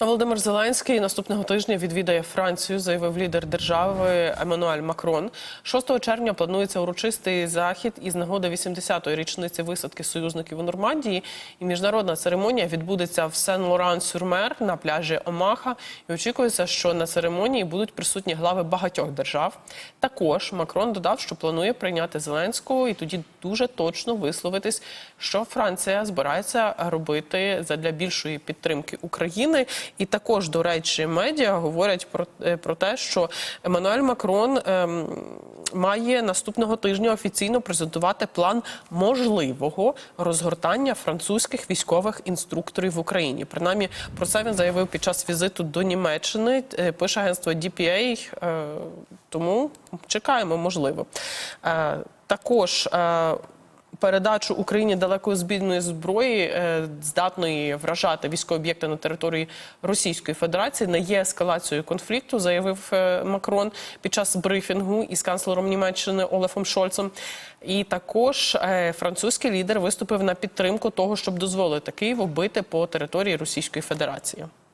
Володимир Зеленський наступного тижня відвідає Францію, заявив лідер держави Еммануель Макрон. 6 червня планується урочистий захід із нагоди 80-ї річниці висадки союзників у Нормандії. І міжнародна церемонія відбудеться в Сен-Лоран-Сюрмер на пляжі Омаха. І очікується, що на церемонії будуть присутні глави багатьох держав. Також Макрон додав, що планує прийняти Зеленського і тоді дуже точно висловитись, що Франція збирається робити задля більшої підтримки України. І також, до речі, медіа говорять про, е, про те, що Еммануель Макрон ем, має наступного тижня офіційно презентувати план можливого розгортання французьких військових інструкторів в Україні. Принаймні про це він заявив під час візиту до Німеччини. Е, Пише агентство DPA, е, тому чекаємо, можливо. Е, Також е, передачу Україні далекозбійної зброї, е, здатної вражати військові об'єкти на території Російської Федерації, не є ескалацією конфлікту, заявив е, Макрон під час брифінгу із канцлером Німеччини Олафом Шольцем. І також е, французький лідер виступив на підтримку того, щоб дозволити Києву бити по території Російської Федерації.